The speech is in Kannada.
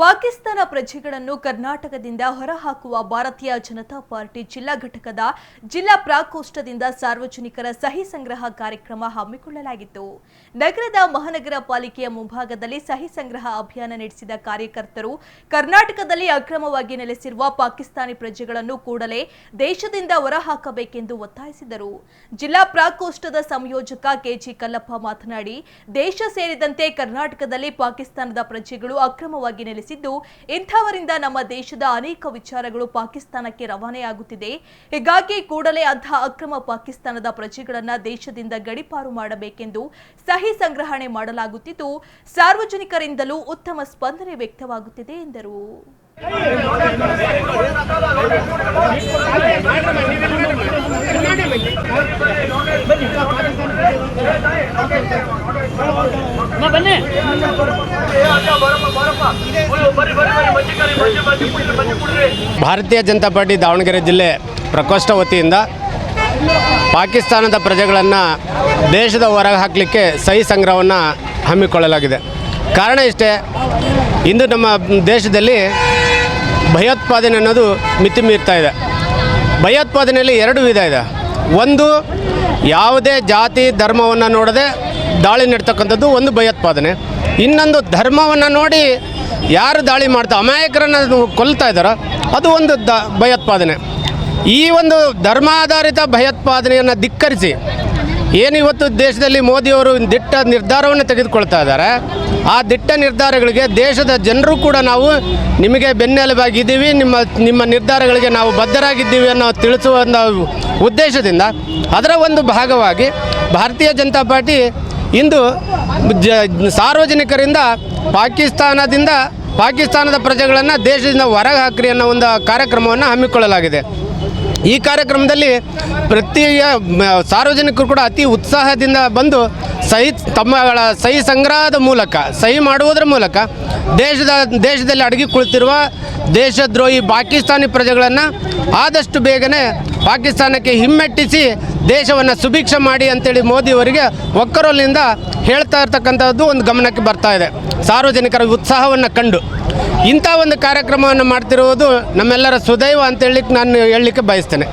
ಪಾಕಿಸ್ತಾನ ಪ್ರಜೆಗಳನ್ನು ಕರ್ನಾಟಕದಿಂದ ಹೊರಹಾಕುವ ಭಾರತೀಯ ಜನತಾ ಪಾರ್ಟಿ ಜಿಲ್ಲಾ ಘಟಕದ ಜಿಲ್ಲಾ ಪ್ರಾಕೋಷ್ಠದಿಂದ ಸಾರ್ವಜನಿಕರ ಸಹಿ ಸಂಗ್ರಹ ಕಾರ್ಯಕ್ರಮ ಹಮ್ಮಿಕೊಳ್ಳಲಾಗಿತ್ತು. ನಗರದ ಮಹಾನಗರ ಪಾಲಿಕೆಯ ಮುಂಭಾಗದಲ್ಲಿ ಸಹಿ ಸಂಗ್ರಹ ಅಭಿಯಾನ ನಡೆಸಿದ ಕಾರ್ಯಕರ್ತರು ಕರ್ನಾಟಕದಲ್ಲಿ ಅಕ್ರಮವಾಗಿ ನೆಲೆಸಿರುವ ಪಾಕಿಸ್ತಾನಿ ಪ್ರಜೆಗಳನ್ನು ಕೂಡಲೇ ದೇಶದಿಂದ ಹೊರಹಾಕಬೇಕೆಂದು ಒತ್ತಾಯಿಸಿದರು. ಜಿಲ್ಲಾ ಪ್ರಾಕೋಷ್ಠದ ಸಂಯೋಜಕ ಕೆಜಿ ಕಲ್ಲಪ್ಪ ಮಾತನಾಡಿ, ದೇಶ ಸೇರಿದಂತೆ ಕರ್ನಾಟಕದಲ್ಲಿ ಪಾಕಿಸ್ತಾನದ ಪ್ರಜೆಗಳು ಅಕ್ರಮವಾಗಿ ನೆಲೆಸಿದ್ದು ಇಂಥವರಿಂದ ನಮ್ಮ ದೇಶದ ಅನೇಕ ವಿಚಾರಗಳು ಪಾಕಿಸ್ತಾನಕ್ಕೆ ರವಾನೆಯಾಗುತ್ತಿದೆ. ಹೀಗಾಗಿ ಕೂಡಲೇ ಅಂತಹ ಅಕ್ರಮ ಪಾಕಿಸ್ತಾನದ ಪ್ರಜೆಗಳನ್ನ ದೇಶದಿಂದ ಗಡಿಪಾರು ಮಾಡಬೇಕೆಂದು ಸಹಿ ಸಂಗ್ರಹಣೆ ಮಾಡಲಾಗುತ್ತಿದ್ದು, ಸಾರ್ವಜನಿಕರಿಂದಲೂ ಉತ್ತಮ ಸ್ಪಂದನೆ ವ್ಯಕ್ತವಾಗುತ್ತಿದೆ ಎಂದರು. ಬನ್ನಿ. ಭಾರತೀಯ ಜನತಾ ಪಾರ್ಟಿ ದಾವಣಗೆರೆ ಜಿಲ್ಲೆ ಪ್ರಕೋಷ್ಠ ವತಿಯಿಂದ ಪಾಕಿಸ್ತಾನದ ಪ್ರಜೆಗಳನ್ನು ದೇಶದ ಹೊರಗೆ ಹಾಕಲಿಕ್ಕೆ ಸಹಿ ಸಂಗ್ರಹವನ್ನು ಹಮ್ಮಿಕೊಳ್ಳಲಾಗಿದೆ. ಕಾರಣ ಇಷ್ಟೇ, ಇಂದು ನಮ್ಮ ದೇಶದಲ್ಲಿ ಭಯೋತ್ಪಾದನೆ ಅನ್ನೋದು ಮಿತಿ ಮೀರ್ತಾ ಇದೆ. ಭಯೋತ್ಪಾದನೆಯಲ್ಲಿ ಎರಡು ವಿಧ ಇದೆ. ಒಂದು, ಯಾವುದೇ ಜಾತಿ ಧರ್ಮವನ್ನು ನೋಡದೆ ದಾಳಿ ನಡ್ತಕ್ಕಂಥದ್ದು ಒಂದು ಭಯೋತ್ಪಾದನೆ. ಇನ್ನೊಂದು, ಧರ್ಮವನ್ನು ನೋಡಿ ಯಾರು ದಾಳಿ ಮಾಡ್ತಾ ಅಮಾಯಕರನ್ನು ಕೊಲ್ತಾ ಇದ್ದಾರೋ ಅದು ಒಂದು ದ ಭಯೋತ್ಪಾದನೆ. ಈ ಒಂದು ಧರ್ಮಾಧಾರಿತ ಭಯೋತ್ಪಾದನೆಯನ್ನು ಧಿಕ್ಕರಿಸಿ ಏನು ಇವತ್ತು ದೇಶದಲ್ಲಿ ಮೋದಿಯವರು ದಿಟ್ಟ ನಿರ್ಧಾರವನ್ನು ತೆಗೆದುಕೊಳ್ತಾ ಇದ್ದಾರೆ, ಆ ದಿಟ್ಟ ನಿರ್ಧಾರಗಳಿಗೆ ದೇಶದ ಜನರು ಕೂಡ ನಾವು ನಿಮಗೆ ಬೆನ್ನೆಲುಬಾಗಿದ್ದೀವಿ ನಿಮ್ಮ ನಿಮ್ಮ ನಿರ್ಧಾರಗಳಿಗೆ ನಾವು ಬದ್ಧರಾಗಿದ್ದೀವಿ ಅನ್ನೋ ತಿಳಿಸುವ ಉದ್ದೇಶದಿಂದ ಅದರ ಒಂದು ಭಾಗವಾಗಿ ಭಾರತೀಯ ಜನತಾ ಪಾರ್ಟಿ ಇಂದು ಜ ಸಾರ್ವಜನಿಕರಿಂದ ಪಾಕಿಸ್ತಾನದಿಂದ ಪಾಕಿಸ್ತಾನದ ಪ್ರಜೆಗಳನ್ನು ದೇಶದಿಂದ ಹೊರಗೆ ಹಾಕ್ರಿ ಅನ್ನೋ ಒಂದು ಕಾರ್ಯಕ್ರಮವನ್ನು ಹಮ್ಮಿಕೊಳ್ಳಲಾಗಿದೆ. ಈ ಕಾರ್ಯಕ್ರಮದಲ್ಲಿ ಪ್ರತಿಯ ಸಾರ್ವಜನಿಕರು ಕೂಡ ಅತಿ ಉತ್ಸಾಹದಿಂದ ಬಂದು ಸಹಿ ತಮ್ಮಗಳ ಸಹಿ ಸಂಗ್ರಹದ ಮೂಲಕ, ಸಹಿ ಮಾಡುವುದರ ಮೂಲಕ ದೇಶದ, ದೇಶದಲ್ಲಿ ಅಡಗಿ ಕುಳಿತಿರುವ ದೇಶದ್ರೋಹಿ ಪಾಕಿಸ್ತಾನಿ ಪ್ರಜೆಗಳನ್ನು ಆದಷ್ಟು ಬೇಗನೆ ಪಾಕಿಸ್ತಾನಕ್ಕೆ ಹಿಮ್ಮೆಟ್ಟಿಸಿ ದೇಶವನ್ನು ಸುಭಿಕ್ಷ ಮಾಡಿ ಅಂತೇಳಿ ಮೋದಿಯವರಿಗೆ ಒಕ್ಕರಲ್ಲಿಂದ ಹೇಳ್ತಾ ಇರ್ತಕ್ಕಂಥದ್ದು ಒಂದು ಗಮನಕ್ಕೆ ಬರ್ತಾ ಇದೆ. ಸಾರ್ವಜನಿಕರ ಉತ್ಸಾಹವನ್ನು ಕಂಡು. ಇಂಥ ಒಂದು ಕಾರ್ಯಕ್ರಮವನ್ನು ಮಾಡ್ತಿರುವುದು ನಮ್ಮೆಲ್ಲರ ಸುದೈವ ಅಂತ ಹೇಳಲಿಕ್ಕೆ ನಾನು ಹೇಳಲಿಕ್ಕೆ ಬಯಸ್ತೇನೆ.